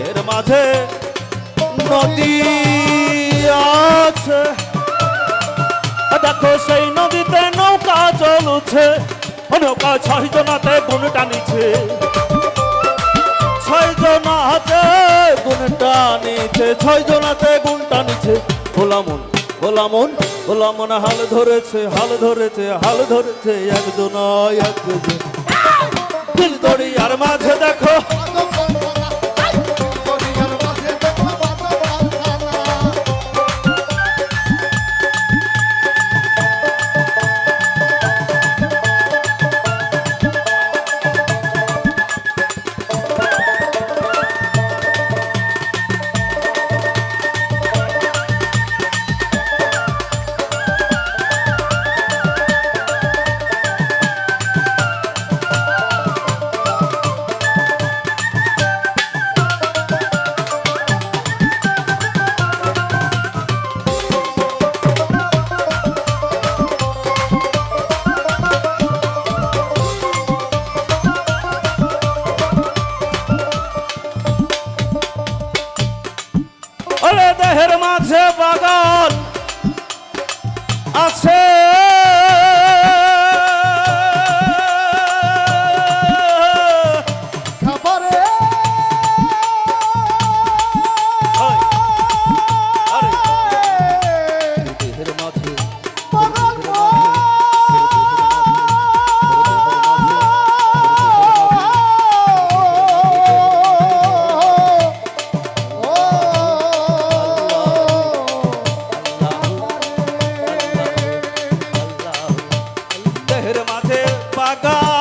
এর মাঝে নদী আছে। দেখো সেই নদীতে নৌকা চলছে নৌকা ছয় জনাতে গুণ টানিছে ছয় জনাতে গুণ টানিছে ছয় জনাতে গুণ টানিছে গোলামন গোলামন গোলামন হাল ধরেছে হাল ধরেছে হাল ধরেছে একজন একজন। দিল দড়িয়ার মাঝে দেখো দেহের মাঝে বাগান আছে। বাগান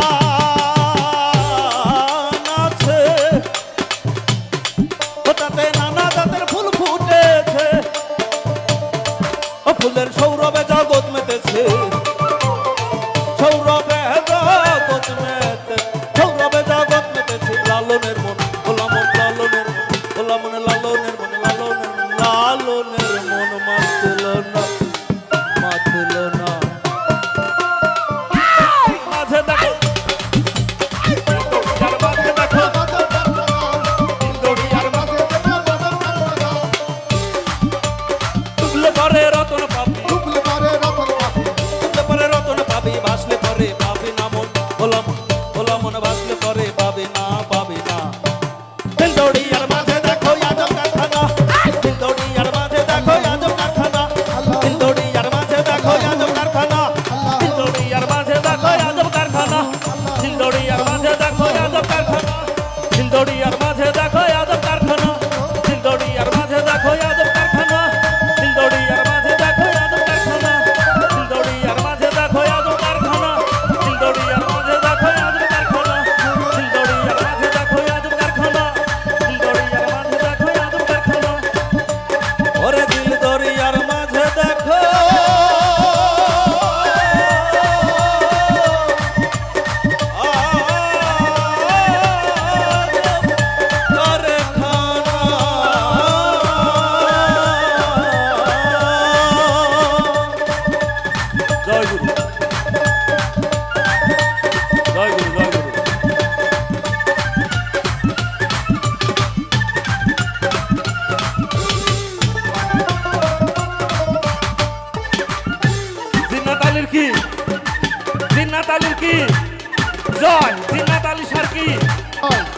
মাঝে দেখো জয় জিন্নাত কি? আলী কি?